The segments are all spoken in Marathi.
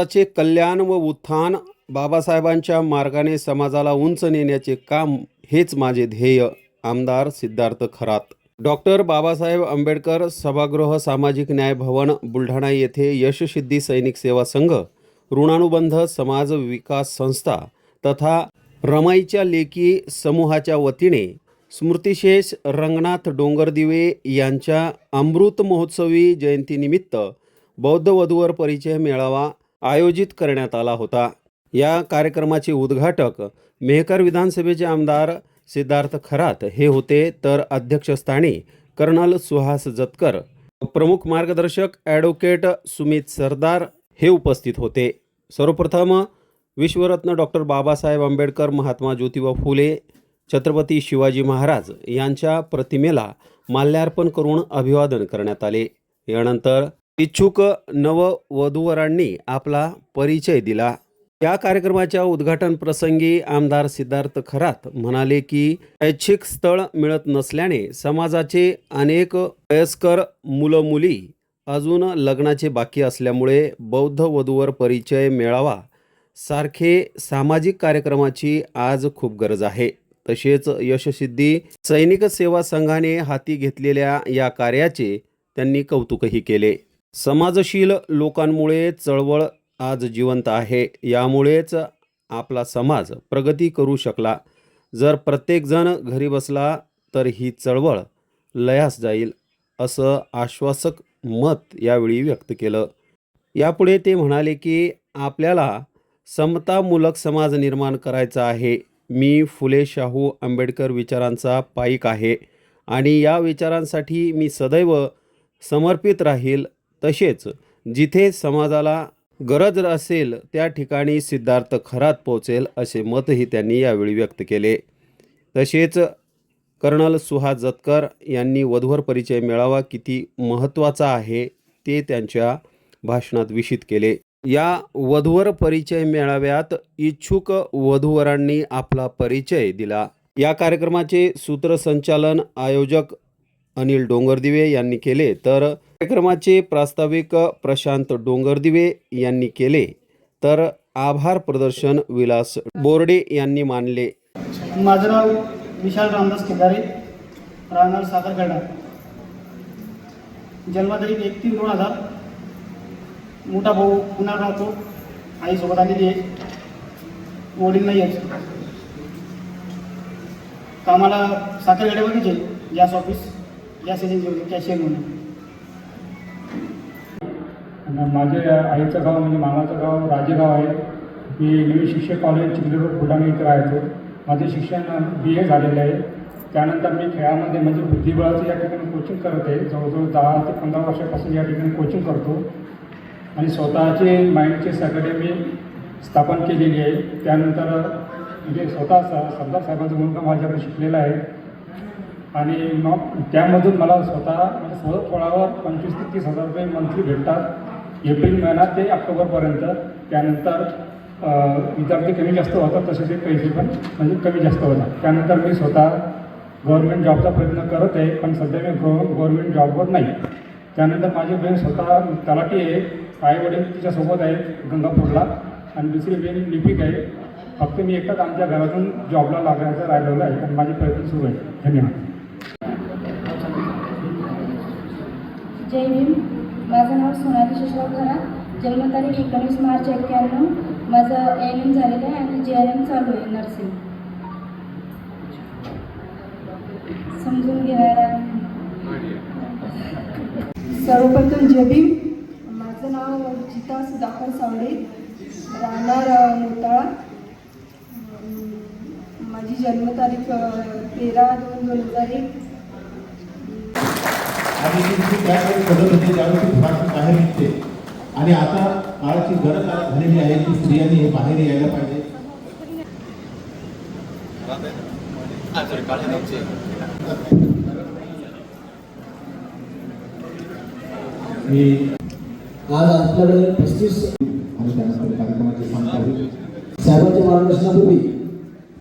समाजाचे कल्याण व उत्थान बाबासाहेबांच्या मार्गाने समाजाला उंच नेण्याचे काम हेच माझे ध्येय आमदार सिद्धार्थ खरात. डॉक्टर बाबासाहेब आंबेडकर सभागृह सामाजिक न्याय भवन बुलढाणा येथे यशसिद्धी सैनिक सेवा संघ ऋणानुबंध समाज विकास संस्था तथा रमाईच्या लेकी समूहाच्या वतीने स्मृतिशेष रंगनाथ डोंगरदिवे यांच्या अमृत महोत्सवी जयंतीनिमित्त बौद्ध वधूवर परिचय मेळावा आयोजित करण्यात आला होता. या कार्यक्रमाचे उद्घाटक मेहकर विधानसभेचे आमदार सिद्धार्थ खरात हे होते तर अध्यक्षस्थानी कर्नल सुहास जतकर प्रमुख मार्गदर्शक ॲडव्होकेट सुमित सरदार हे उपस्थित होते. सर्वप्रथम विश्वरत्न डॉक्टर बाबासाहेब आंबेडकर महात्मा ज्योतिबा फुले छत्रपती शिवाजी महाराज यांच्या प्रतिमेला माल्यार्पण करून अभिवादन करण्यात आले. यानंतर इच्छुक नववधूवरांनी आपला परिचय दिला. या कार्यक्रमाच्या उद्घाटन प्रसंगी आमदार सिद्धार्थ खरात म्हणाले की ऐच्छिक स्थळ मिळत नसल्याने समाजाचे अनेक वयस्कर मुलं मुली अजून लग्नाचे बाकी असल्यामुळे बौद्ध वधूवर परिचय मिळावा सारखे सामाजिक कार्यक्रमाची आज खूप गरज आहे. तसेच यशसिद्धी सैनिक सेवा संघाने हाती घेतलेल्या या कार्याचे त्यांनी कौतुकही केले. समाजशील लोकांमुळे चळवळ आज जिवंत आहे. यामुळेच आपला समाज प्रगती करू शकला. जर प्रत्येकजण घरी बसला तर ही चळवळ लयास जाईल असं आश्वासक मत यावेळी व्यक्त केलं. यापुढे ते म्हणाले की आपल्याला समतामूलक समाज निर्माण करायचा आहे. मी फुले शाहू आंबेडकर विचारांचा पाईक आहे आणि या विचारांसाठी मी सदैव समर्पित राहील तसेच जिथे समाजाला गरज असेल त्या ठिकाणी सिद्धार्थ खरात पोहोचेल असे मतही त्यांनी यावेळी व्यक्त केले. तसेच कर्नल सुहास जतकर यांनी वधूवर परिचय मेळावा किती महत्त्वाचा आहे ते त्यांच्या भाषणात विषित केले. या वधूवर परिचय मेळाव्यात इच्छुक वधूवरांनी आपला परिचय दिला. या कार्यक्रमाचे सूत्रसंचालन आयोजक अनिल डोंगरदिवे यांनी केले. तर कार्यक्रमाचे प्रास्ताविक प्रशांत डोंगरदिवे यांनी केले. तर आभार प्रदर्शन विलास बोर्डे यांनी मानले. माझं नाव विशाल रामदास केदारे राहणार साखरखेडा जन्मतारीख एक तीन दोन हजार. मोठा भाऊ पुन्हा राहतो. आईसोबत आलेली आहे. वडील नाही आहेत. कामाला साखरखेड्यामध्येच आहे गॅस ऑफिस. या कॅशियर म्हणून माझ्या आईचं गाव म्हणजे मामाचं गाव राजेगाव आहे. मी नवीन शिक्षक कॉलेज चिखलीरोड बुलढाणा इथे राहायचो माझे शिक्षण बी ए झालेलं आहे. त्यानंतर मी खेळामध्ये म्हणजे बुद्धिबळाचं या ठिकाणी कोचिंग करत आहे. जवळजवळ दहा ते पंधरा वर्षापासून या ठिकाणी कोचिंग करतो. आणि स्वतःचे माइंडचे सगळे अकॅडमी स्थापन केलेली आहे. त्यानंतर म्हणजे स्वतः सरदार साहेबांचा मुलगा माझ्याकडे शिकलेला आहे. आणि मग त्यामधून मला स्वतः म्हणजे स्वतः फळावर पंचवीस ते तीस हजार रुपये मंथली भेटतात. एप्रिल महिना ते ऑक्टोबरपर्यंत. त्यानंतर विद्यार्थी कमी जास्त होतात तसे ते पैसे पण म्हणजे कमी जास्त होतात. त्यानंतर मी स्वतः गव्हर्नमेंट जॉबचा प्रयत्न करत आहे पण सध्या मी गव्ह गव्हर्नमेंट जॉबवर नाही. त्यानंतर माझी बहीण स्वतः तलाठी आहे आई वडील तिच्यासोबत आहेत गंगापूरला. आणि दुसरी बहीण लिपिक आहे. फक्त मी एकटाच आमच्या घरातून जॉबला लागायचं राहिलेलं आहे आणि माझे प्रयत्न सुरू आहे धन्यवाद. जय भीम. माझं नाव सोनाली शशाव खरा. जन्मतारीख एकोणीस मार्च एक्क्याण्णव माझं एन एम झालेलं आहे आणि जे एन एम चालू आहे नर्सिंग. समजून घ्यायला. सर्वप्रथम जय भीम. माझं नाव जिता सुधाकर सावडे राहणार मोताळा. माझी जन्मतारीख तेरा दोन दोन हजार एक. आणि ती त्यावेळेस बदल होते त्यावेळेस ती घरातून बाहेर निघते. आणि आता काळाची गरज झालेली आहे की स्त्रियांनी हे बाहेर यायला पाहिजे. मी आज आपल्याकडे पस्तीस आणि त्यानंतर कार्यक्रमाचे सांगता होईल साहेबांच्या मार्गदर्शनापूर्वी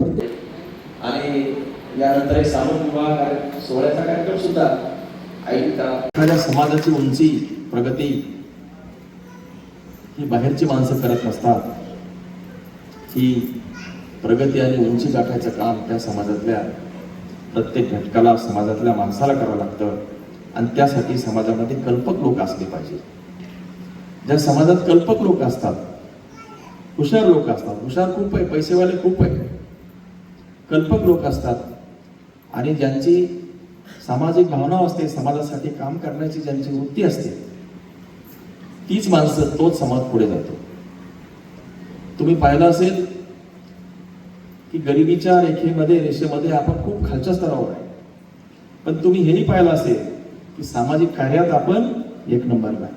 प्रत्येक आणि यानंतर एक सामूहिक विवाह सोहळ्याचा कार्यक्रम सुद्धा एखाद्या समाजाची उंची प्रगती ही बाहेरची माणसं करत नसतात. ही प्रगती आणि उंची गाठायचं काम त्या समाजातल्या प्रत्येक घटकाला समाजातल्या माणसाला करावं लागतं. आणि त्यासाठी समाजामध्ये कल्पक लोक असले पाहिजे. ज्या समाजात कल्पक लोक असतात हुशार लोक असतात हुशार खूप आहे पैसेवाले खूप आहे. कल्पक लोक असतात. आणि ज्यांची सामाजिक भावना असते समाजासाठी काम करण्याची ज्यांची वृत्ती असते तीच माणसं तोच समाज पुढे जातो. तुम्ही पाहिलं असेल की गरिबीच्या रेखेमध्ये रेषेमध्ये आपण खूप खालच्या स्तरावर आहे. पण तुम्ही हेही पाहिलं असेल की सामाजिक कार्यात आपण एक नंबरला आहे.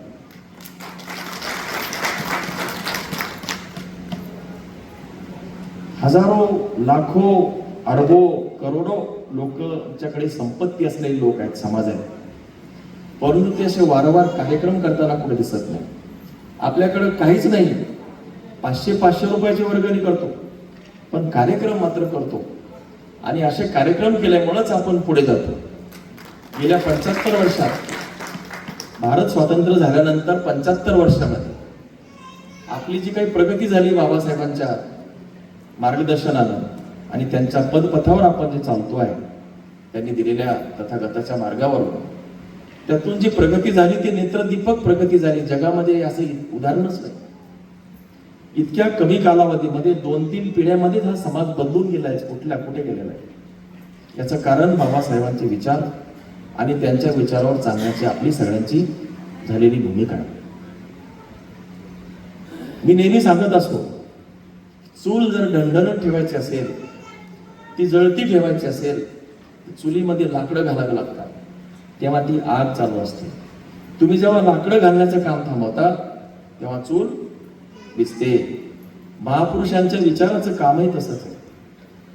हजारो लाखो अरबो करोडो लोकांच्याकडे संपत्ती असलेले लोक आहेत समाज आहेत परंतु ते असे वारंवार कार्यक्रम करताना कुठे दिसत नाही. आपल्याकडं काहीच नाही. पाचशे पाचशे रुपयाची वर्गणी करतो. पण कार्यक्रम मात्र करतो. आणि असे कार्यक्रम केल्यामुळेच आपण पुढे जातो. गेल्या पंच्याहत्तर वर्षात भारत स्वातंत्र्य झाल्यानंतर पंच्याहत्तर वर्षामध्ये आपली जी काही प्रगती झाली बाबासाहेबांच्या मार्गदर्शनानं आणि त्यांच्या पदपथावर आपण जे चालतो आहे त्यांनी दिलेल्या तथागताच्या मार्गावर त्यातून जी प्रगती झाली ती नेत्रदीपक प्रगती झाली. जगामध्ये असं इ- उदाहरणच नाही. इतक्या कमी कालावधीमध्ये दोन तीन पिढ्यामध्येच हा समाज बदलून गेलाय कुठल्या कुठे गेलेला आहे. याचं कारण बाबासाहेबांचे विचार आणि त्यांच्या विचारावर चालण्याची आपली सगळ्यांची झालेली भूमिका आहे. मी नेहमी सांगत असतो चूल जर दणदणत ठेवायची असेल ती जळती ठेवायची असेल चुलीमध्ये लाकडं घालावी लागतात. तेव्हा ती आग चालू असते. तुम्ही जेव्हा लाकडं घालण्याचं काम थांबवता तेव्हा चूल दिसते महापुरुषांच्या विचाराचं कामही तसंच आहे.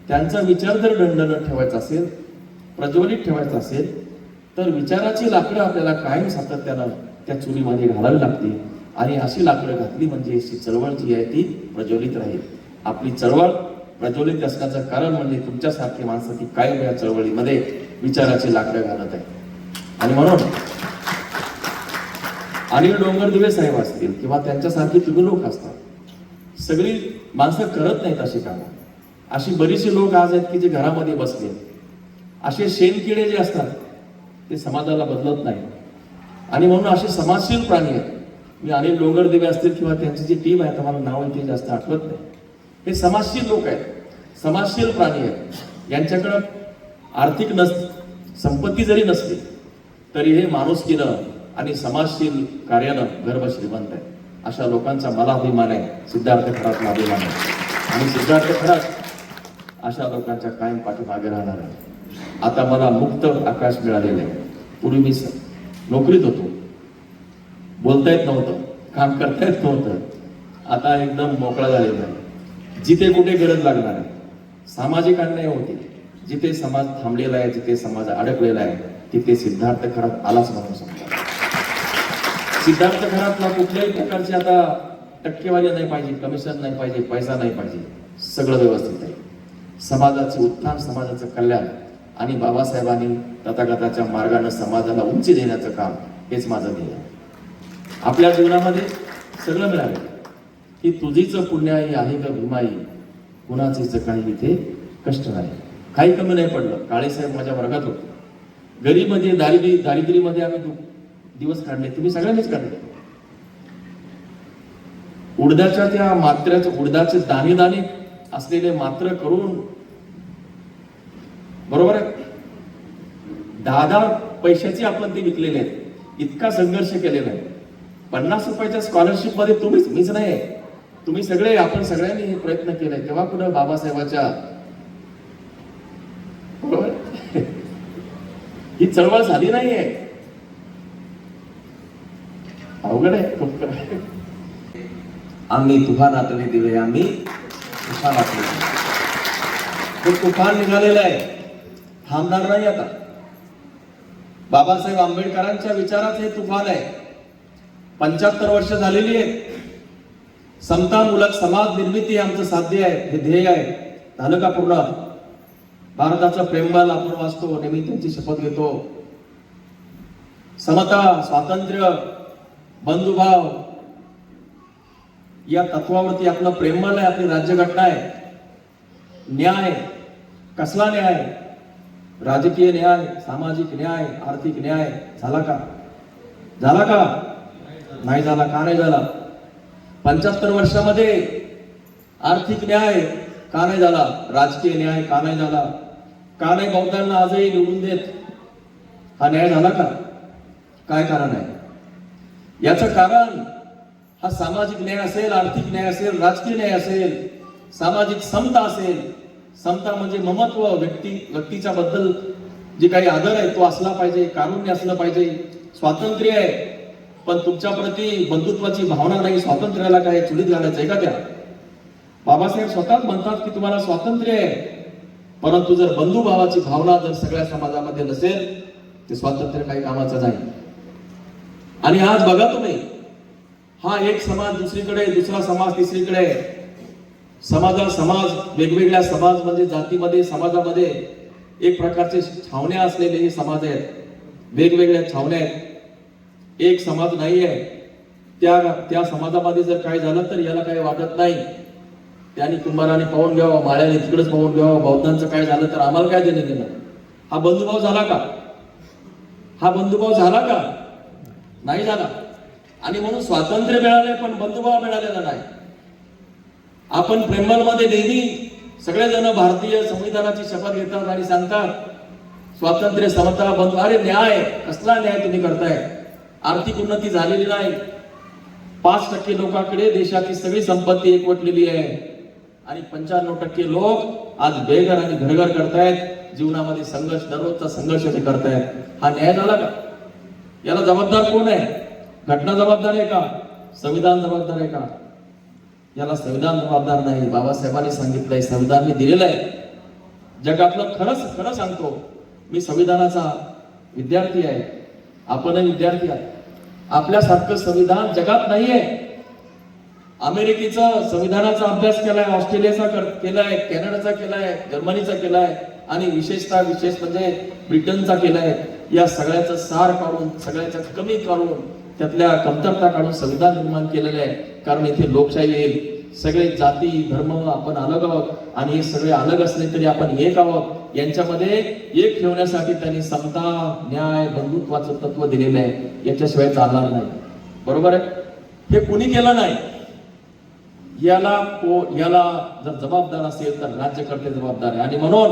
त्यांचा विचार जर दंडनं ठेवायचा असेल प्रज्वलित ठेवायचा असेल तर विचाराची लाकडं आपल्याला कायम सातत्यानं त्या चुलीमध्ये घालावी लागते. आणि अशी लाकडं घातली म्हणजे अशी चळवळ जी आहे ती प्रज्वलित राहील. आपली चळवळ प्रज्वलित असण्याचं कारण म्हणजे तुमच्यासारखी माणसं ती कायम या चळवळीमध्ये विचाराची लाकडं घालत आहे आणि म्हणून अनिल डोंगरदिवे साहेब असतील किंवा त्यांच्यासारखी तुम्ही लोक असतात सगळी माणसं करत नाहीत अशी कामं. अशी बरीचशी लोक आज आहेत की जे घरामध्ये बसले असे शेणकिडे जे असतात ते समाजाला बदलत नाही आणि म्हणून असे समाजशील प्राणी आहेत. मी अनिल डोंगरदेवे असतील किंवा त्यांची जी टीम आहे तुम्हाला नाव इथे जास्त आठवत नाही. हे समाजशील लोक आहेत. समाजशील प्राणी आहेत. यांच्याकडं आर्थिक नस संपत्ती जरी नसली तरी हे माणुसकीनं आणि समाजशील कार्यानं गर्भ श्रीमंत आहे अशा लोकांचा मला अभिमान आहे. सिद्धार्थ खरातला अभिमान आहे. आणि सिद्धार्थ खरात अशा लोकांच्या कायम पाठीमागे राहणार आहे. आता मला मुक्त आकाश मिळालेलं आहे. पूर्वी मी नोकरीत होतो. बोलता येत नव्हतं. काम करता येत नव्हतं. आता एकदम मोकळा झालेला आहे. जिथे कुठे गरज लागणार आहे सामाजिक अन्याय होते जिथे समाज थांबलेला आहे जिथे समाज अडकलेला आहे तिथे सिद्धार्थ खरात आलाच म्हणून समजा. सिद्धार्थ खरातला कुठल्याही प्रकारची आता टक्केवारी नाही पाहिजे कमिशन नाही पाहिजे पैसा नाही पाहिजे. सगळं व्यवस्थित आहे. समाजाचे उत्थान समाजाचं कल्याण आणि बाबासाहेबांनी तथागताच्या मार्गाने समाजाला उंची देण्याचं काम हेच माझं ध्येय आहे. आपल्या जीवनामध्ये सगळं मिळालं. की तुझीच पुण्याई आहे का भीमाई कुणाचीच काही इथे कष्ट नाही काही कमी नाही पडलं. काळेसाहेब माझ्या वर्गात होते. गरीमध्ये दारिद्री दारिद्र्यामध्ये आम्ही दिवस काढले. तुम्ही सगळ्यांनीच काढले. उडदाच्या त्या मात्र्याच्या उडदाचे दाणे दाणे असलेले मात्र करून. बरोबर आहे? दहा दहा पैशाची आपण ते विकलेले आहेत. इतका संघर्ष केलेला आहे. पन्नास रुपयाच्या स्कॉलरशिपमध्ये तुम्हीच मीच नाही तुम्ही सगळे आपण सगळ्यांनी हे प्रयत्न केले. तेव्हा कुठं बाबासाहेबाच्या बरोबर ही चळवळ झाली नाहीये. अवघड आहे आम्ही आम्ही तुफानातले दिवे आम्ही तुफानातले आतले तुफान निघालेलं आहे. थांबणार नाही आता. बाबासाहेब आंबेडकरांच्या विचारात हे तुफान आहे. पंच्याहत्तर वर्ष झालेली आहेत. समतामूलक समाज निर्मिती आमचं साध्य आहे हे ध्येय आहे. झालं का पूर्ण? भारताचं प्रेमबाल आपण वाचतो नेहमी त्यांची शपथ घेतो. समता स्वातंत्र्य बंधुभाव या तत्वावरती आपलं प्रेमळ आहे आपली राज्यघटना आहे. न्याय कसला न्याय? राजकीय न्याय सामाजिक न्याय आर्थिक न्याय झाला का? झाला का? नाही झाला का नाही झाला? पंच्याहत्तर वर्षामध्ये आर्थिक न्याय का नाही झाला? राजकीय न्याय का नाही झाला? का नाही बौद्धांना आजही निवडून देत? हा न्याय झाला का? काय कारण आहे? याचं कारण हा सामाजिक न्याय असेल आर्थिक न्याय असेल राजकीय न्याय असेल सामाजिक समता असेल समता म्हणजे ममत्व व्यक्ती व्यक्तीच्या बद्दल जे काही आदर आहे तो असला पाहिजे कारुण्य असलं पाहिजे स्वातंत्र्य आहे पण तुमच्या प्रती बंधुत्वाची भावना नाही स्वातंत्र्याला काय चुलीत घालायचं आहे का त्या? बाबासाहेब स्वतःच म्हणतात की तुम्हाला स्वातंत्र्य आहे. परंतु जर बंधुभावाची भावना जर सगळ्या समाजामध्ये नसेल ते स्वातंत्र्य काही कामाचं नाही. आणि आज बघा तुम्ही हा एक समाज दुसरीकडे दुसरा समाज तिसरीकडे समाजा समाज वेगवेगळ्या समाज म्हणजे जातीमध्ये समाजामध्ये एक प्रकारचे छावण्या असलेले हे समाज आहेत. वेगवेगळ्या छावण्या आहेत. एक समाज नाही आहे. त्या त्या समाजामध्ये जर काय झालं तर याला काही वाटत नाही. त्यांनी कुंभाराने पाहून घ्यावं माळ्याने तिकडेच पाहून घ्यावं बौद्धांचं काय झालं तर आम्हाला काय देणं घेणं हा बंधुभाव झाला का? हा बंधुभाव झाला का? नाही झाला. आणि म्हणून स्वातंत्र्य मिळाले पण बंधुभाव मिळालेला नाही. आपण प्रेमलमध्ये नेहमी सगळेजण भारतीय संविधानाची शपथ घेतात आणि सांगतात स्वातंत्र्य समता बंधू अरे न्याय कसला न्याय तुम्ही करताय? आर्थिक उन्नती झालेली नाही. पाच टक्के लोकांकडे देशाची सगळी संपत्ती एकवटलेली आहे. आणि पंच्याण्णव टक्के लोक आज बेघर आणि घरघर करतायत. जीवनामध्ये संघर्ष दररोजचा संघर्ष ते करतायत हा न्याय झाला का? याला जबाबदार कोण आहे? घटना जबाबदार आहे का? संविधान जबाबदार आहे का? याला संविधान जबाबदार नाही. बाबासाहेबांनी सांगितलंय संविधान मी दिलेलं आहे. जगातलं खरंच खरं सांगतो मी संविधानाचा विद्यार्थी आहे. आपणही विद्यार्थी आहे आपल्यासारखं संविधान जगात नाहीये. अमेरिकेचा संविधानाचा अभ्यास केलाय ऑस्ट्रेलियाचा केलाय कॅनडाचा केलाय जर्मनीचा केलाय आणि विशेषतः विशेष म्हणजे ब्रिटनचा केलाय. या सगळ्याचं सार काढून सगळ्याच्या कमी काढून त्यातल्या कमतरता काढून संविधान निर्माण केलेलं आहे. कारण इथे लोकशाही येईल. सगळे जाती धर्म आपण अलग आहोत. आणि हे सगळे अलग असले तरी आपण एक आहोत. यांच्यामध्ये एक ठेवण्यासाठी त्यांनी समता न्याय बंधुत्वाचं तत्व दिलेलं आहे. याच्याशिवाय चालणार नाही. बरोबर आहे? हे कुणी केलं नाही? याला को याला जर जबाबदार असेल तर राज्यकर्ते जबाबदार आहे. आणि म्हणून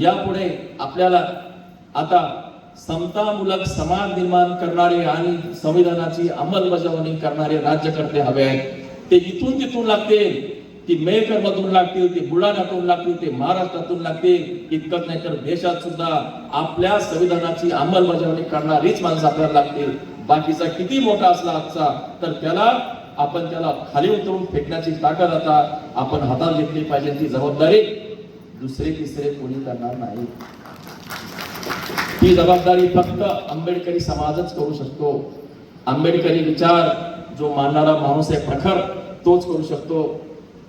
यापुढे आपल्याला आता समतामूलक समाज निर्माण करणारे आणि संविधानाची अंमलबजावणी करणारे राज्यकर्ते हवे आहेत. ते इथून तिथून लागतील. ती मेकर मधून लागतील ती बुलढाण्यातून लागतील ते महाराष्ट्रातून लागतील. इतकंच नाही तर देशात सुद्धा आपल्या संविधानाची अंमलबजावणी करणारीच माणसं आपल्याला लागतील. बाकीचा किती मोठा असला आजचा तर त्याला आपण त्याला खाली उतरून फेकण्याची ताकद आता आपण हातात घेतली पाहिजे ती जबाबदारी दुसरे तिसरे कोणी करणार नाही. ही जबाबदारी फक्त आंबेडकरी समाजच करू शकतो. आंबेडकरी विचार जो मानणारा माणूस आहे प्रखर तोच करू शकतो.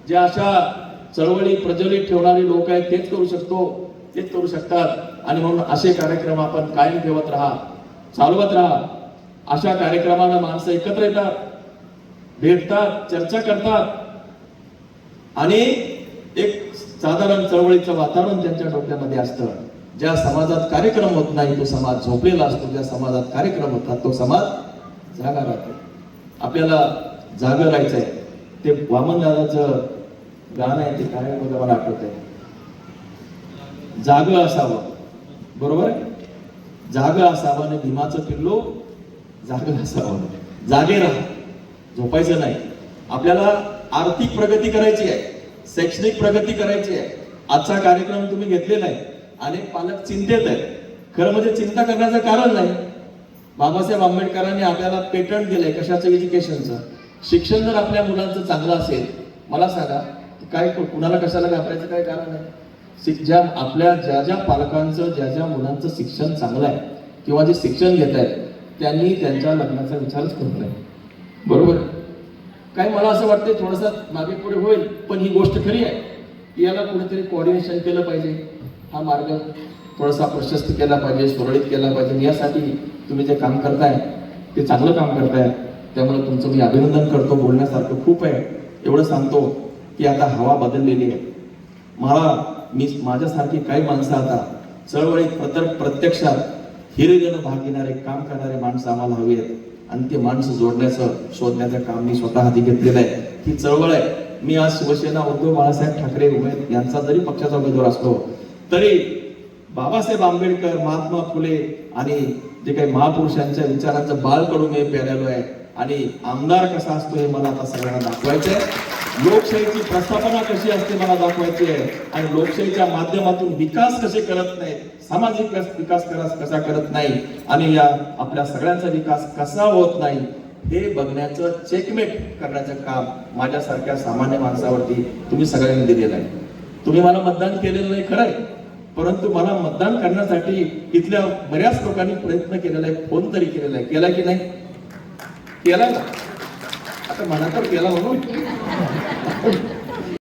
जे अशा चळवळी प्रज्वलित ठेवणारे लोक आहेत तेच करू शकतो तेच करू शकतात. आणि म्हणून असे कार्यक्रम आपण कायम ठेवत राहा चालवत राहा. अशा कार्यक्रमाला माणसं एकत्र येतात भेटतात चर्चा करतात. आणि एक साधारण चळवळीचं वातावरण त्यांच्या डोक्यामध्ये असतं. ज्या समाजात कार्यक्रम होत नाही तो समाज झोपलेला असतो. ज्या समाजात कार्यक्रम होतात तो समाज जागा राहतो. आपल्याला जाग आहे ते वामन दादाचं गाणं आहे ते काय बघा मला आठवत आहे जाग असावं. बरोबर? जाग असावं आणि भीमाचं पिल्लो जाग असावं. जागे राहा. झोपायचं नाही. आपल्याला आर्थिक प्रगती करायची आहे. शैक्षणिक प्रगती करायची आहे. आजचा कार्यक्रम तुम्ही घेतलेला आहे. अनेक पालक चिंतेत आहेत. खरं म्हणजे चिंता करण्याचं कारण नाही. बाबासाहेब आंबेडकरांनी आपल्याला पेटंट दिलंय कशाचं? एज्युकेशनचं शिक्षण जर आपल्या मुलांचं चांगलं असेल मला सांगा काय कुणाला कशाला घाबरायचं काय कारण आहे? ज्या आपल्या ज्या ज्या पालकांचं ज्या ज्या मुलांचं शिक्षण चांगलं आहे किंवा जे शिक्षण घेत आहेत त्यांनी त्यांच्या लग्नाचा विचारच करत नये. बरोबर? काय मला असं वाटतं थोडंसं मागे पुढे होईल पण ही गोष्ट खरी आहे. की याला कुठेतरी कोऑर्डिनेशन केलं पाहिजे. हा मार्ग थोडासा प्रशस्त केला पाहिजे सुरळीत केला पाहिजे. यासाठी तुम्ही जे काम करताय ते चांगलं काम करताय. त्यामुळे तुमचं मी अभिनंदन करतो. बोलण्यासारखं खूप आहे. एवढं सांगतो. की आता हवा बदललेली आहे. मला मी माझ्यासारखी काही माणसं आता चळवळीत प्रतर प्रत्यक्षात हिरिरीनं भाग घेणारे काम करणारे माणसं आम्हाला हवी आहेत. आणि ते माणसं जोडण्याचं शोधण्याचं काम मी स्वतः हाती घेतलेलं आहे. ही चळवळ आहे. मी आज शिवसेना उद्धव बाळासाहेब ठाकरे उमेद यांचा जरी पक्षाचा उमेदवार असतो तरी बाबासाहेब आंबेडकर महात्मा फुले आणि जे काही महापुरुषांच्या विचारांचं बाळकडून मी पेरलेलो आहे. आणि आमदार कसा असतो हे मला आता सगळ्यांना दाखवायचं आहे लोकशाहीची प्रस्थापना कशी असते मला दाखवायची आहे. आणि लोकशाहीच्या माध्यमातून विकास कसे करत नाही सामाजिक विकास- करा- कसा करत नाही आणि या आपल्या सगळ्यांचा विकास कसा होत नाही हे बघण्याचं चेकमेट करण्याचं काम माझ्यासारख्या सामान्य माणसावरती तुम्ही सगळ्यांनी दिलेलं आहे. तुम्ही मला मतदान केलेलं नाही खरंय परंतु मला मतदान करण्यासाठी इथल्या बऱ्याच लोकांनी प्रयत्न केलेला आहे फोन तरी केलेला आहे. केला की नाही? केला ना? आता मला तर केला म्हणून.